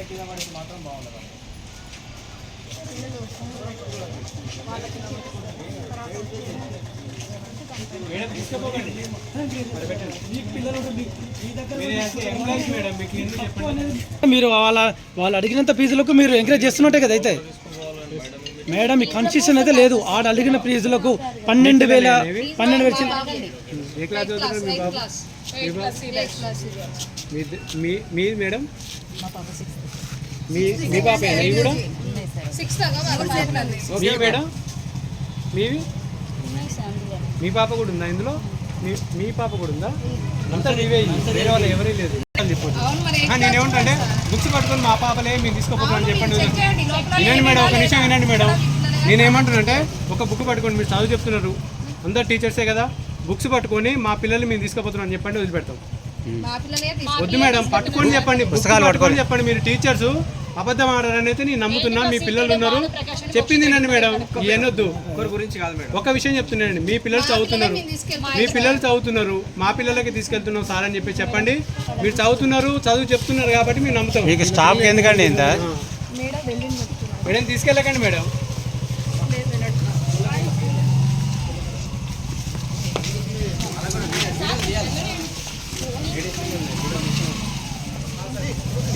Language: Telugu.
కింద పడితే మాత్రం బాగుండదు. మేడం తీసుకుపోకండి. మరి వాళ్ళ వాళ్ళు అడిగినంత ఫీజులకు మీరు ఎంకరేజ్ చేస్తున్నట్టే కదా అయితే. మేడం ఈ కన్సెషన్ అయితే లేదు. ఆడ అడిగిన ఫీజులకు పన్నెండు వేల పన్నెండు వేల చిల్ల- ఏ క్లాస్ చదువుతున్నారు మీ బాబు? మీ- మీ మీ మేడం? మీ మీ పాప ఇవి కూడా? మీ మేడం? మీవి? మీ పాప కూడా ఉందా ఇందులో? మీ పాప కూడా ఉందా? అంతా నీవే. వేరే వాళ్ళు ఎవరీ లేదు నేనేమంటే బుక్స్ పట్టుకొని మా పాపలే మేము తీసుకోపోతామని చెప్పండి. వినండి మేడం ఒక నిమిషం వినండి మేడం. నేనేమంటానంటే ఒక బుక్ పట్టుకొని మీరు చదువు చెప్తున్నారు. అందరు టీచర్సే కదా. బుక్స్ పట్టుకొని మా పిల్లల్ని మేము తీసుకుపోతున్నాం అని చెప్పండి వదిలిపెడతాం. వద్దు మేడం పట్టుకొని చెప్పండి పుస్తకాలు పట్టుకొని చెప్పండి మీరు టీచర్స్. అబద్ధం అయితే నేను నమ్ముతున్నా మీ పిల్లలు ఉన్నారు. చెప్పింది నండి మేడం ఏనొద్దు గురించి కాదు మేడం. ఒక విషయం చెప్తున్నానండి మీ పిల్లలు చదువుతున్నారు. మీ పిల్లలు చదువుతున్నారు. మా పిల్లలకి తీసుకెళ్తున్నాం సార్ అని చెప్పి చెప్పండి. మీరు చదువుతున్నారు చదువు చెప్తున్నారు కాబట్టి మీరు నమ్ముతాం. మీకు స్టాప్ ఎందుకండి ఇంత? Madam తీసుకెళ్ళకండి madam. 揺れてるんで、これは見せよ。